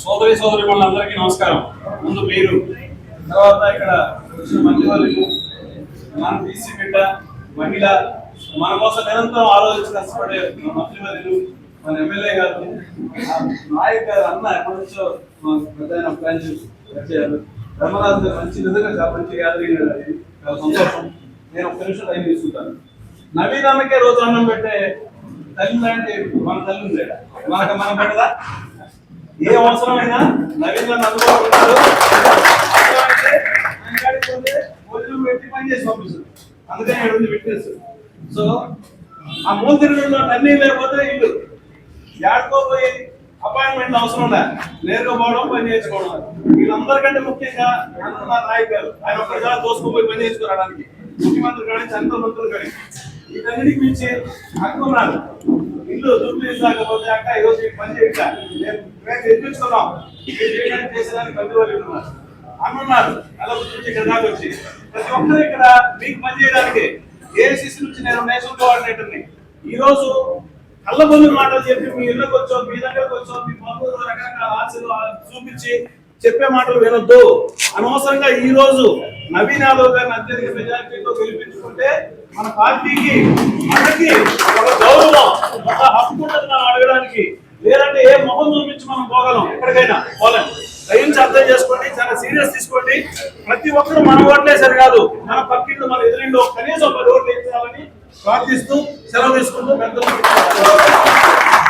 సోదరి సోదరి వాళ్ళందరికీ నమస్కారం. ముందు మీరు తర్వాత ఇక్కడ మంచి వాళ్ళు మన బీసీ బిడ్డ మహిళ మన కోసం నిరంతరం ఆలోచించి కష్టపడే మన మంత్రివర్యులు మన ఎమ్మెల్యే గారు ఆ నాయక్ గారు అన్న ఎప్పటినుంచో పెద్ద ప్లాన్ వచ్చారు ధర్మరాజు మంచి నిజంగా మంచి గ్యాదరింగ్ చాలా సంతోషం. నేను ఒక నిమిషం టైం తీసుకుంటాను. నవీన్ రోజు అన్నం పెట్టే తల్లి లాంటి మన తల్లి ఉండేట మనకు మనం పెట్టదా ఏ అవసరమైనా నవీన్ గారు అందుబాటులో ఉంటారు భోజనం పెట్టి పని చేసి పంపిస్తారు. అందుకని ఏడు ఉంది ఫిట్నెస్ సో ఆ మూల తిరుగులో అన్నీ లేకపోతే ఇల్లు. ఏడుకోపోయి అపాయింట్మెంట్ అవసరం లే నేరుగా పోవడం పని చేసుకోవడం వీళ్ళందరికంటే ముఖ్యంగా అన్నదాన నాయక్ గారు. ఆయన ఒక్కడిగా దోసుకోపోయి పని చేసుకోవడానికి ముఖ్యమంత్రి కానీ చంద్ర మంత్రులు కానీ వీటన్నిటికి మించి హక్కు ఉన్నారు ఇల్లు దుర్బిలి అక్క ఈరోజు ఈ పని చేయక మేము తెప్పించుకున్నాం. చేసేదానికి కవి వాళ్ళు ఉన్నారు ఇక్కడ దాకా వచ్చి. ప్రతి ఒక్కరు ఇక్కడ మీకు పని చేయడానికి ఏసీసీ నుంచి నేను నేషనల్ కోఆర్డినేటర్ని ఈ మాటలు చెప్పి మీ ఇళ్ళకి వచ్చో మీ దగ్గరకు వచ్చో మీ బంధువులు రకరకాల ఆశలు చూపించి చెప్పే మాటలు వినొద్దు. అనవసరంగా ఈ రోజు నవీన్ యాదవ్ గారిని అత్యధిక మెజార్టీతో గెలిపించుకుంటే మన పార్టీకి మనకి ఒక గౌరవం ఒక హక్కు మనం అడగడానికి. లేదంటే ఏ మొహం చూపించి మనం పోగలం? ఎక్కడికైనా పోలేం. దయించి అర్థం చేసుకోండి చాలా సీరియస్ తీసుకోండి. ప్రతి ఒక్కరు మన ఓట్లే సరికాదు. మన పక్కింటి మన ఎదురిండో కనీసం పది ఓట్లు వేయించాలని ప్రార్థిస్తూ సెలవు తీసుకుంటూ పెద్దలు